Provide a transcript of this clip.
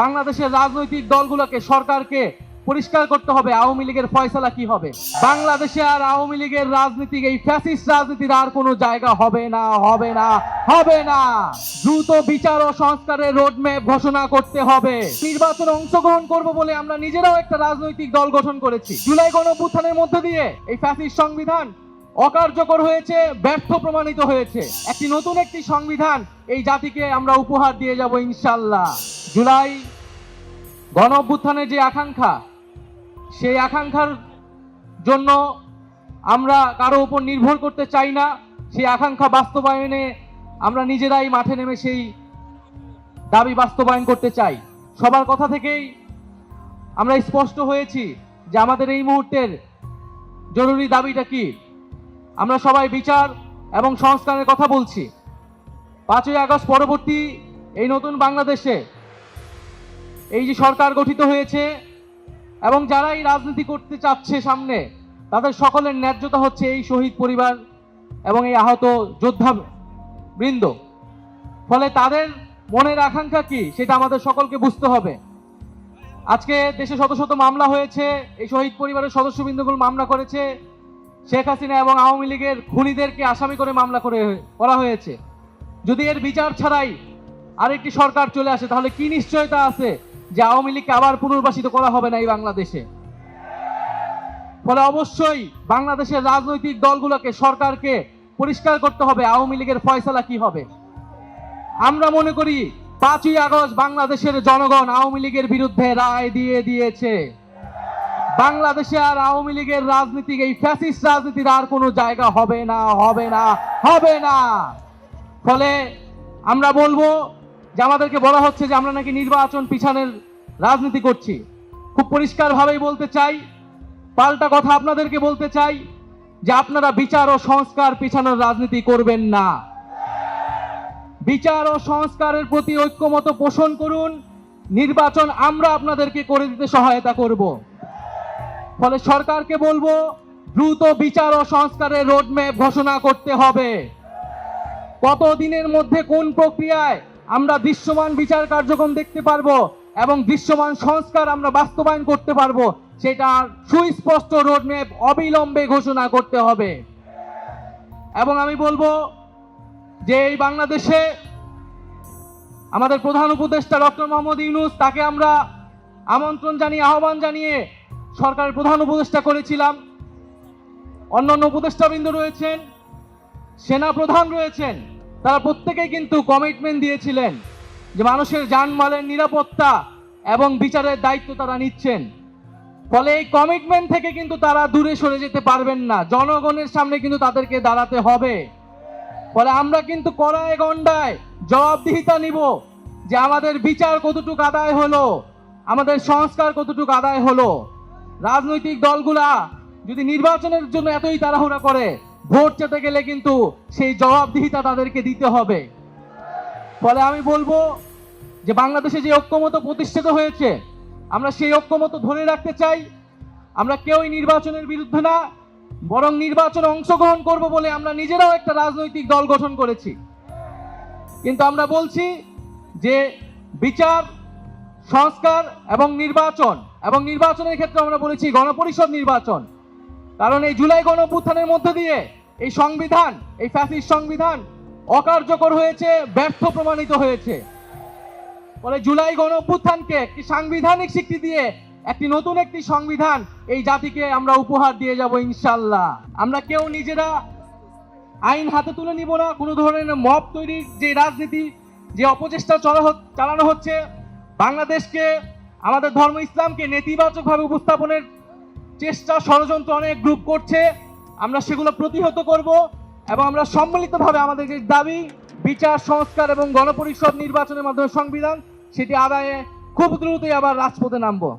বাংলাদেশের রাজনৈতিক দলগুলোকে সরকারকে পরিষ্কার করতে হবে, আওয়ামী লীগের ফয়সালা কি হবে? বাংলাদেশে আর আওয়ামী লীগের রাজনীতি, এই ফ্যাসিস্ট রাজনীতির আর কোনো জায়গা হবে না হবে না হবে না। দ্রুত বিচার ও সংস্কারের রোডম্যাপ ঘোষণা করতে হবে। নির্বাচনে অংশগ্রহণ করব বলে আমরা নিজেরাও একটা রাজনৈতিক দল গঠন করেছি। জুলাই গণঅভ্যুত্থানের মধ্যে দিয়ে এই ফ্যাসিস্ট সংবিধান অকার্যকর হয়েছে, ব্যর্থ প্রমাণিত হয়েছে। একটি নতুন একটি সংবিধান এই জাতিকে আমরা উপহার দিয়ে যাব ইনশাল্লাহ। জুলাই গণ অভ্যুত্থানের যে আকাঙ্ক্ষা, সেই আকাঙ্ক্ষার জন্য আমরা কারও উপর নির্ভর করতে চাই না। সেই আকাঙ্ক্ষা বাস্তবায়নে আমরা নিজেরাই মাঠে নেমে সেই দাবি বাস্তবায়ন করতে চাই। সবার কথা থেকেই আমরা স্পষ্ট হয়েছি যে আমাদের এই মুহূর্তের জরুরি দাবিটা কি। আমরা সবাই বিচার এবং সংস্কারের কথা বলছি। পাঁচই আগস্ট পরবর্তী এই নতুন বাংলাদেশে এই যে সরকার গঠিত হয়েছে এবং যারা এই রাজনীতি করতে চাচ্ছে সামনে, তাদের সকলের ন্যায্যতা হচ্ছে এই শহীদ পরিবার এবং এই আহত যোদ্ধা বৃন্দ। ফলে তাদের মনের আকাঙ্ক্ষা কি, সেটা আমাদের সকলকে বুঝতে হবে। আজকে দেশে শত শত মামলা হয়েছে, এই শহীদ পরিবারের সদস্যবৃন্দগুলো মামলা করেছে। শেখ হাসিনা এবং আওয়ামী লীগের খুনিদেরকে আসামি করে মামলা করে করা হয়েছে। যদি এর বিচার ছাড়াই আরেকটি সরকার চলে আসে, তাহলে কি নিশ্চয়তা আছে? যে আওয়ামী লীগকে আবার পুনর্বাসিত করা হবে না এই বাংলাদেশে। ফলে অবশ্যই বাংলাদেশের রাজনৈতিক দলগুলোকে, সরকারকে পরিষ্কার করতে হবে আওয়ামী লীগের ফয়সালা কি হবে। আমরা মনে করি পাঁচই আগস্ট বাংলাদেশের জনগণ আওয়ামী লীগের বিরুদ্ধে রায় দিয়ে দিয়েছে। বাংলাদেশে আর আওয়ামী লীগের রাজনীতি এই ফ্যাসিস্ট রাজনীতির আর কোনো জায়গা হবে না হবে না হবে না। ফলে আমরা বলব যে আমাদেরকে বলা হচ্ছে যে আমরা নাকি নির্বাচন পিছানের রাজনীতি করছি। খুব পরিষ্কারভাবেই বলতে চাই, পাল্টা কথা আপনাদেরকে বলতে চাই যে আপনারা বিচার ও সংস্কার পিছানোর রাজনীতি করবেন না। বিচার ও সংস্কারের প্রতি ঐক্যমত পোষণ করুন, নির্বাচন আমরা আপনাদেরকে করে দিতে সহায়তা করব। ফলে সরকারকে বলব, দ্রুত বিচার ও সংস্কারের রোডম্যাপ ঘোষণা করতে হবে। কত দিনের মধ্যে কোন প্রক্রিয়ায় আমরা দৃশ্যমান বিচার কার্যক্রম দেখতে পারব? এবং দৃশ্যমান সংস্কার আমরা বাস্তবায়ন করতে পারব সেটার সুস্পষ্ট রোডম্যাপ অবিলম্বে ঘোষণা করতে হবে। এবং আমি বলব যে এই বাংলাদেশে আমাদের প্রধান উপদেষ্টা ডক্টর মোহাম্মদ ইউনুস, তাকে আমরা আমন্ত্রণ জানিয়ে, আহ্বান জানিয়ে সরকারের প্রধান উপদেষ্টা করেছিলাম। অন্যান্য উপদেষ্টাবৃন্দ রয়েছেন সেনা প্রধান রয়েছেন, তারা প্রত্যেকেই কিন্তু কমিটমেন্ট দিয়েছিলেন। যে মানুষের যানমালের নিরাপত্তা এবং বিচারের দায়িত্ব তারা নিচ্ছেন। ফলে এই কমিটমেন্ট থেকে কিন্তু তারা দূরে সরে যেতে পারবেন না। জনগণের সামনে কিন্তু তাদেরকে দাঁড়াতে হবে। ফলে আমরা কিন্তু কড়ায় গন্ডায় জবাবদিহিতা নিব যে আমাদের বিচার কতটুকু আদায় হলো, আমাদের সংস্কার কতটুকু আদায় হলো। রাজনৈতিক দলগুলা যদি নির্বাচনের জন্য এতই তাড়াহুড়া করে, ভোট চেতে গেলে কিন্তু সেই জবাবদিহিতা তাদেরকে দিতে হবে। ফলে আমি বলব যে বাংলাদেশে যে ঐক্যমত প্রতিষ্ঠিত হয়েছে, আমরা সেই ঐক্যমত ধরে রাখতে চাই। আমরা কেউই নির্বাচনের বিরুদ্ধে না, বরং নির্বাচনে অংশগ্রহণ করব বলে আমরা নিজেরাও একটা রাজনৈতিক দল গঠন করেছি। কিন্তু আমরা বলছি যে বিচার, সংস্কার এবং নির্বাচন, এবং নির্বাচনের ক্ষেত্রে আমরা বলেছি গণপরিষদ নির্বাচন। কারণ এই জুলাই গণঅভ্যুত্থানের মধ্যে দিয়ে এই সংবিধান, এই ফ্যাসিস্ট সংবিধান অকার্যকর হয়েছে, ব্যর্থ প্রমাণিত হয়েছে। ফলে জুলাই গণ অভ্যুত্থানকে একটি সাংবিধানিক স্বীকৃতি দিয়ে একটি নতুন একটি সংবিধান এই জাতিকে আমরা উপহার দিয়ে যাব ইনশাল্লাহ আমরা কেউ নিজেরা আইন হাতে তুলে নিব না, কোনো ধরনের মব তৈরির যে রাজনীতি, যে অপচেষ্টা চলা চালানো হচ্ছে, বাংলাদেশকে, আমাদের ধর্ম ইসলামকে নেতিবাচকভাবে উপস্থাপনের চেষ্টা ষড়যন্ত্র অনেক গ্রুপ করছে, আমরা সেগুলো প্রতিহত করব। এবং আমরা সম্মিলিতভাবে আমাদের যে দাবি, বিচার, সংস্কার এবং গণপরিষদ নির্বাচনের মাধ্যমে সংবিধান, সেটি আদায়ে খুব দ্রুতই আবার রাজপথে নামবো।